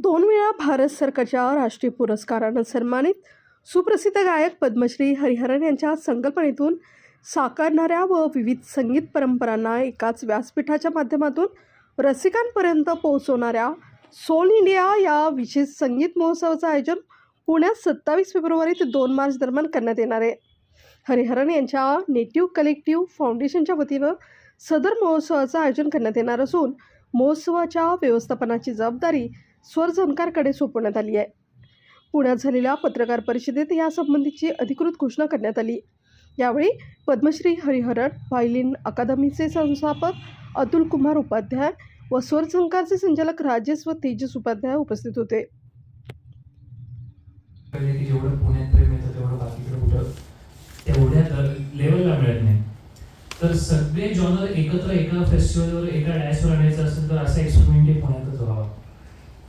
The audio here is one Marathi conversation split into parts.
दोन वेळा भारत सरकारच्या राष्ट्रीय पुरस्कारानं सन्मानित सुप्रसिद्ध गायक पद्मश्री हरिहरन यांच्या संकल्पनेतून साकारणाऱ्या व विविध संगीत परंपरांना एकाच व्यासपीठाच्या माध्यमातून रसिकांपर्यंत पोहोचवणाऱ्या सोल इंडिया या विशेष संगीत महोत्सवाचं आयोजन पुण्यात सत्तावीस फेब्रुवारी ते दोन मार्च दरम्यान करण्यात येणार आहे. हरिहरन यांच्या नेटिव्ह कलेक्टिव्ह फाउंडेशनच्या वतीनं सदर महोत्सवाचं आयोजन करण्यात येणार असून महोत्सवाच्या व्यवस्थापनाची जबाबदारी स्वर झणकारकडे सोपवण्यात आली आहे. पुण्यात झालेल्या पत्रकार परिषदेत यासंबंधीची अधिकृत घोषणा करण्यात आली. यावेळी पद्मश्री हरिहरन व्हायलिन अकादमीचे संस्थापक अतुल कुमार उपाध्याय व स्वर झंकारचे संचालक राजेश व तेजस उपाध्याय उपस्थित होते. जेवढं पुण्यात प्रेम येतं तेवढं बाकीकडे कुठं तेवढ्या लेवलला मिळत नाही. तर सगळे जॉनर एकत्र एका फेस्टिवलवर एका डॅशवर आणायचं असेल तर असा एक्सपेरिमेंट पुण्यातच व्हावा.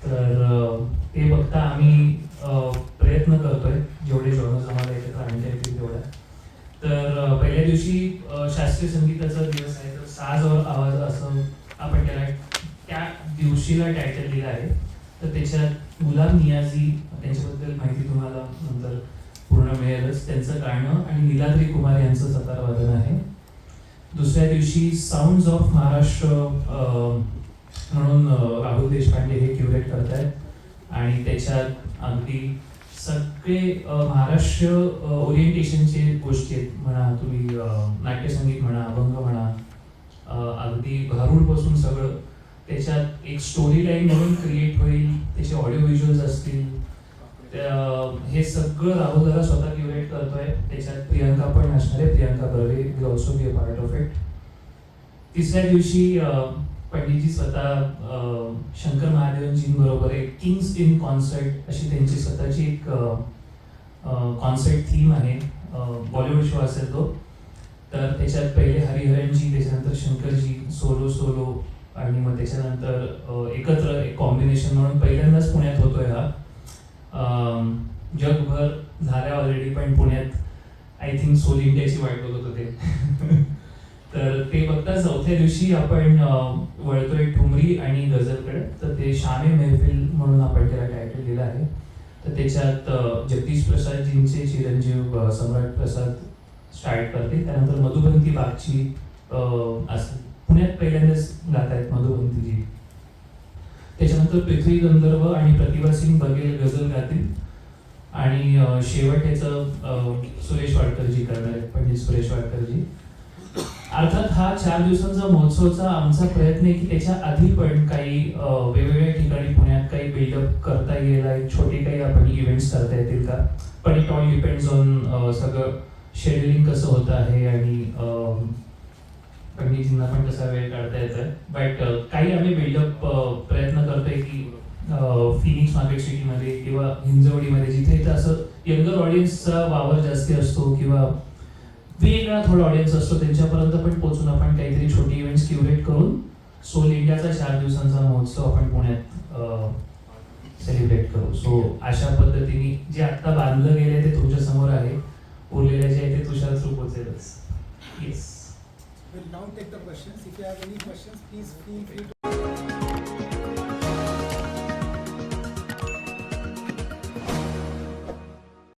तर ते बघता आम्ही प्रयत्न करतोय जेवढे जेवढं आम्हाला एकत्र आणता येतील तेवढ्या तर पहिल्या दिवशी शास्त्रीय संगीताचा दिवस आहे तर साज और आवाज असं आपण त्याला त्या दिवशीला टायटल दिलं आहे. तर त्याच्यात गुलाम नियाजी त्यांच्याबद्दल माहिती तुम्हाला नंतर पूर्ण मिळेलच. त्यांचं गाणं आणि नीलाद्री कुमार यांचं सतार वादन आहे. दुसऱ्या दिवशी साऊंड्स ऑफ महाराष्ट्र म्हणून राहुल देशपांडे हे क्युरेट करत आहेत आणि त्याच्यात अगदी सगळे महाराष्ट्र ओरिएंटेशनचे गोष्टी आहेत. म्हणा तुम्ही नाट्यसंगीत म्हणा अभंग म्हणा अगदी अगदी भारूडपासून सगळं. त्याच्यात एक स्टोरी लाईन म्हणून क्रिएट होईल. त्याचे ऑडिओ व्हिज्युअल्स असतील. हे सगळं राहुल दादा स्वतः क्युरेट करतोय. त्याच्यात प्रियांका पण असणार आहे. Priyanka Barve also be a part of it तिसऱ्या दिवशी अं, पंडितजी स्वतः शंकर महादेवनजींबरोबर एक किंग्स इन कॉन्सर्ट अशी त्यांची स्वतःची एक कॉन्सर्ट थीम आहे. बॉलिवूड शो असेल तो. तर त्याच्यात पहिले हरिहरनजी त्याच्यानंतर शंकरजी सोलो सोलो आणि मग त्याच्यानंतर एकत्र एक कॉम्बिनेशन म्हणून पहिल्यांदाच पुण्यात होतोय हा. जगभर झाल्या ऑलरेडी पण पुण्यात आय थिंक सोल इंडियाची वाट बघत चौथ्या दिवशी आपण वळतोय ठुमरी आणि गझलकडे. तर ते शामे मेहफिल म्हणून आपण त्याला टायटल दिलं आहे. तर त्याच्यात जगदीश प्रसादजींचे चिरंजीव सम्राट प्रसाद स्टार्ट करते त्यानंतर मधुबंती बागची असते पुण्यात पहिल्यांदाच गात आहेत मधुबंतीजी. त्याच्यानंतर पृथ्वी गंधर्व आणि प्रतिभा सिंग बघेल गझल गातील. आणि शेवट याचं सुरेश वाडकरजी करणार आहेत पंडित सुरेश वाडकरजी. अर्थात हा चार दिवसांचा महोत्सवचा आमचा प्रयत्न आहे की त्याच्या आधी पण काही वेगवेगळ्या ठिकाणी पुण्यात काही बिल्डअप करता येईल छोटे काही आपण इव्हेंट्स करता येतील का? पण इट ऑल डिपेंड्स ऑन सगळं शेड्युलिंग कसं होतं आहे आणि पंडितजींना पण कसा वेळ काढता येतं बट काही आम्ही बिल्डअप प्रयत्न करतोय की फिनिक्स मार्केट सिटीमध्ये किंवा हिंजवडीमध्ये जिथे इथं असं यंगर ऑडियन्सचा वावर जास्ती असतो किंवा वेगळा थोडा ऑडियन्स असतो त्यांच्यापर्यंत पण पोहोचून आपण काहीतरी छोटी इव्हेंट्स क्युरेट करून सोल इंडियाचा चार दिवसांचा महोत्सव आपण पुण्यात सेलिब्रेट करू. सो अशा पद्धतीने जे आत्ता बांधलं गेले ते तुमच्यासमोर आहे. उरलेले जे आहे ते Tushar through पोचेलच yes We'll now take the questions. If you have any questions, please feel free to